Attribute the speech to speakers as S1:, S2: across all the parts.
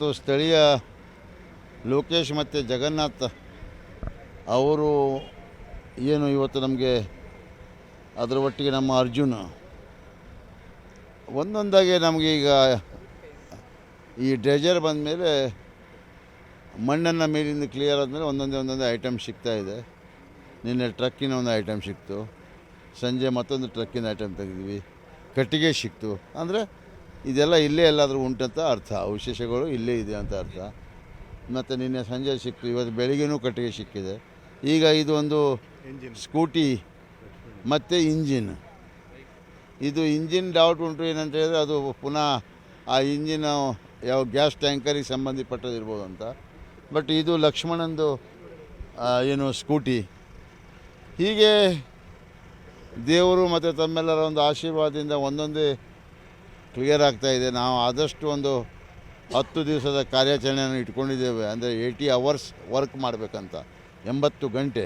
S1: ಮತ್ತು ಸ್ಥಳೀಯ ಲೋಕೇಶ್ ಮತ್ತು ಜಗನ್ನಾಥ್ ಅವರು ಏನು ಇವತ್ತು ನಮಗೆ ಅದರ ಒಟ್ಟಿಗೆ ನಮ್ಮ ಅರ್ಜುನ ಒಂದೊಂದಾಗಿ ನಮಗೆ ಈಗ ಈ ಡ್ರೆಜರ್ ಬಂದ ಮೇಲೆ ಮಣ್ಣನ್ನು ಮೇಲಿಂದ ಕ್ಲಿಯರ್ ಆದಮೇಲೆ ಒಂದೊಂದೇ ಒಂದೊಂದೇ ಐಟಮ್ ಸಿಗ್ತಾ ಇದೆ. ನಿನ್ನೆ ಟ್ರಕ್ಕಿನ ಒಂದು ಐಟಮ್ ಸಿಕ್ತು. ಸಂಜೆ ಮತ್ತೊಂದು ಟ್ರಕ್ಕಿನ ಐಟಮ್ ತೆಗೆದ್ವಿ. ಕಟ್ಟಿಗೆ ಸಿಕ್ತು. ಅಂದರೆ ಇದೆಲ್ಲ ಇಲ್ಲೇ ಎಲ್ಲಾದರೂ ಉಂಟಂತ ಅರ್ಥ. ಅವಶೇಷಗಳು ಇಲ್ಲೇ ಇದೆ ಅಂತ ಅರ್ಥ. ಮತ್ತು ನಿನ್ನೆ ಸಂಜೆ ಸಿಕ್ತು ಇವತ್ತು ಬೆಳಿಗ್ಗೆನೂ ಕಟ್ಟಿಗೆ ಸಿಕ್ಕಿದೆ. ಈಗ ಇದು ಒಂದು ಸ್ಕೂಟಿ ಮತ್ತು ಇಂಜಿನ್. ಇದು ಇಂಜಿನ್ ಡೌಟ್ ಉಂಟು ಏನಂತ ಹೇಳಿದ್ರೆ ಅದು ಪುನಃ ಆ ಇಂಜಿನ್ ಯಾವ ಗ್ಯಾಸ್ ಟ್ಯಾಂಕರಿಗೆ ಸಂಬಂಧಪಟ್ಟದಿರ್ಬೋದು ಅಂತ. ಬಟ್ ಇದು ಲಕ್ಷ್ಮಣಂದು ಏನು ಸ್ಕೂಟಿ. ಹೀಗೆ ದೇವರು ಮತ್ತು ತಮ್ಮೆಲ್ಲರ ಒಂದು ಆಶೀರ್ವಾದದಿಂದ ಒಂದೊಂದೇ ಕ್ಲಿಯರ್ ಆಗ್ತಾ ಇದೆ. ನಾವು ಆದಷ್ಟು ಒಂದು ಹತ್ತು ದಿವಸದ ಕಾರ್ಯಾಚರಣೆಯನ್ನು ಇಟ್ಕೊಂಡಿದ್ದೇವೆ. ಅಂದರೆ ಏಯ್ಟಿ ಅವರ್ಸ್ ವರ್ಕ್ ಮಾಡಬೇಕಂತ. ಎಂಬತ್ತು ಗಂಟೆ.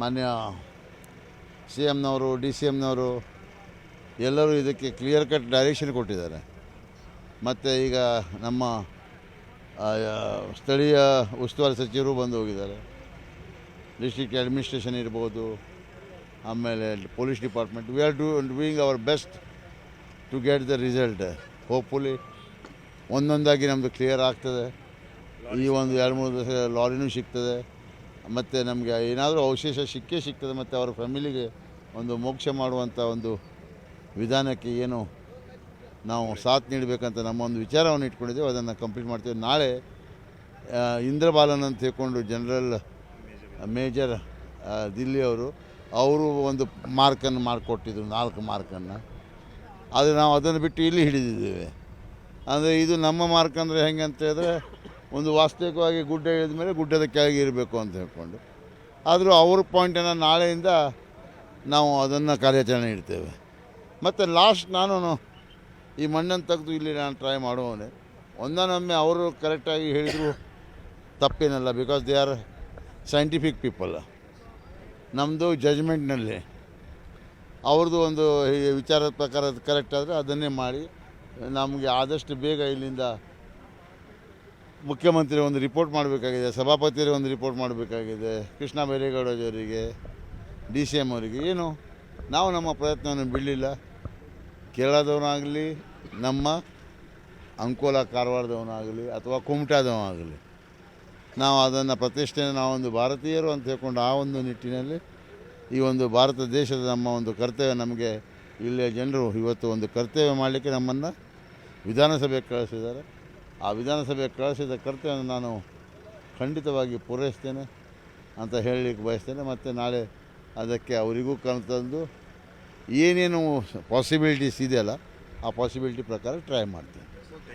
S1: ಮಾನ್ಯ ಸಿ ಎಮ್ನವರು ಡಿ ಸಿ ಎಮ್ನವರು ಎಲ್ಲರೂ ಇದಕ್ಕೆ ಕ್ಲಿಯರ್ ಕಟ್ ಡೈರೆಕ್ಷನ್ ಕೊಟ್ಟಿದ್ದಾರೆ. ಮತ್ತು ಈಗ ನಮ್ಮ ಸ್ಥಳೀಯ ಉಸ್ತುವಾರಿ ಸಚಿವರು ಬಂದು ಹೋಗಿದ್ದಾರೆ. ಡಿಸ್ಟ್ರಿಕ್ಟ್ ಅಡ್ಮಿನಿಸ್ಟ್ರೇಷನ್ ಇರ್ಬೋದು, ಆಮೇಲೆ police department. We are do doing our best to get the result hopefully ಒಂದೊಂದಾಗಿ ನಮ್ಮದು ಕ್ಲಿಯರ್ ಆಗ್ತದೆ. ಈ ಒಂದು ಎರಡು ಮೂರು ದಿವಸ ಲಾರಿನೂ ಸಿಗ್ತದೆ. ಮತ್ತು ನಮಗೆ ಏನಾದರೂ ಅವಶೇಷ ಸಿಕ್ಕೇ ಸಿಗ್ತದೆ. ಮತ್ತು ಅವರ ಫ್ಯಾಮಿಲಿಗೆ ಒಂದು ಮೋಕ್ಷ ಮಾಡುವಂಥ ಒಂದು ವಿಧಾನಕ್ಕೆ ಏನು ನಾವು ಸಾಥ್ ನೀಡಬೇಕಂತ ನಮ್ಮ ಒಂದು ವಿಚಾರವನ್ನು ಇಟ್ಕೊಂಡಿದ್ದೇವೆ. ಅದನ್ನು ಕಂಪ್ಲೀಟ್ ಮಾಡ್ತೇವೆ. ನಾಳೆ ಇಂದ್ರಬಾಲನ್ ಅಂತ ತಿಳ್ಕೊಂಡು ಜನರಲ್ ಮೇಜರ್ ದಿಲ್ಲಿ ಅವರು ಅವರು ಒಂದು ಮಾರ್ಕನ್ನು ಮಾಡಿಕೊಟ್ಟಿದ್ರು. ನಾಲ್ಕು ಮಾರ್ಕನ್ನು ಆದರೆ ನಾವು ಅದನ್ನು ಬಿಟ್ಟು ಇಲ್ಲಿ ಹಿಡಿದಿದ್ದೇವೆ. ಅಂದರೆ ಇದು ನಮ್ಮ ಮಾರ್ಕ್ ಅಂದರೆ ಹೆಂಗೆ ಅಂತ ಹೇಳಿದ್ರೆ, ಒಂದು ವಾಸ್ತವಿಕವಾಗಿ ಗುಡ್ಡ ಇಳಿದ ಮೇಲೆ ಗುಡ್ಡದ ಕೆಳಗೆ ಇರಬೇಕು ಅಂತ ಹೇಳ್ಕೊಂಡು. ಆದರೂ ಅವ್ರ ಪಾಯಿಂಟನ್ನು ನಾಳೆಯಿಂದ ನಾವು ಅದನ್ನು ಕಾರ್ಯಾಚರಣೆ ಇಡ್ತೇವೆ. ಮತ್ತು ಲಾಸ್ಟ್ ನಾನು ಈ ಮಣ್ಣನ್ನು ತೆಗೆದು ಇಲ್ಲಿ ನಾನು ಟ್ರೈ ಮಾಡುವವನೇ. ಒಂದನೊಮ್ಮೆ ಅವರು ಕರೆಕ್ಟಾಗಿ ಹೇಳಿದರು, ತಪ್ಪೇನಲ್ಲ because they are scientific people ನಮ್ಮದು ಜಜ್ಮೆಂಟ್ನಲ್ಲಿ ಅವ್ರದ್ದು ಒಂದು ವಿಚಾರದ ಪ್ರಕಾರ ಕರೆಕ್ಟ್ ಆದರೆ ಅದನ್ನೇ ಮಾಡಿ, ನಮಗೆ ಆದಷ್ಟು ಬೇಗ ಇಲ್ಲಿಂದ ಮುಖ್ಯಮಂತ್ರಿ ಒಂದು ರಿಪೋರ್ಟ್ ಮಾಡಬೇಕಾಗಿದೆ ಸಭಾಪತಿಯರಿಗೆ ಒಂದು ರಿಪೋರ್ಟ್ ಮಾಡಬೇಕಾಗಿದೆ, ಕೃಷ್ಣ ಬೈರೇಗೌಡಜವರಿಗೆ ಡಿ ಸಿ ಎಂ ಅವರಿಗೆ. ಏನು, ನಾವು ನಮ್ಮ ಪ್ರಯತ್ನವನ್ನು ಬಿಡಲಿಲ್ಲ. ಕೇರಳದವನಾಗಲಿ, ನಮ್ಮ ಅಂಕೋಲ ಕಾರವಾರದವನಾಗಲಿ ಅಥವಾ ಕುಮಟಾದವನಾಗಲಿ, ನಾವು ಅದನ್ನು ಪ್ರತಿಷ್ಠೆಯನ್ನು ನಾವೊಂದು ಭಾರತೀಯರು ಅಂತ ಹೇಳ್ಕೊಂಡು ಆ ಒಂದು ನಿಟ್ಟಿನಲ್ಲಿ ಈ ಒಂದು ಭಾರತ ದೇಶದ ನಮ್ಮ ಒಂದು ಕರ್ತವ್ಯ ನಮಗೆ ಇಲ್ಲಿಯ ಜನರು ಇವತ್ತು ಒಂದು ಕರ್ತವ್ಯ ಮಾಡಲಿಕ್ಕೆ ನಮ್ಮನ್ನು ವಿಧಾನಸಭೆಗೆ ಕಳಿಸಿದ್ದಾರೆ. ಆ ವಿಧಾನಸಭೆಗೆ ಕಳಿಸಿದ ಕರ್ತವ್ಯವನ್ನು ನಾನು ಖಂಡಿತವಾಗಿ ಪೂರೈಸ್ತೇನೆ ಅಂತ ಹೇಳಲಿಕ್ಕೆ ಬಯಸ್ತೇನೆ. ಮತ್ತು ನಾಳೆ ಅದಕ್ಕೆ ಅವರಿಗೂ ಕಣ್ತಂದು ಏನೇನು ಪಾಸಿಬಿಲಿಟೀಸ್ ಇದೆಯಲ್ಲ, ಆ ಪಾಸಿಬಿಲಿಟಿ ಪ್ರಕಾರ ಟ್ರೈ ಮಾಡ್ತೀನಿ.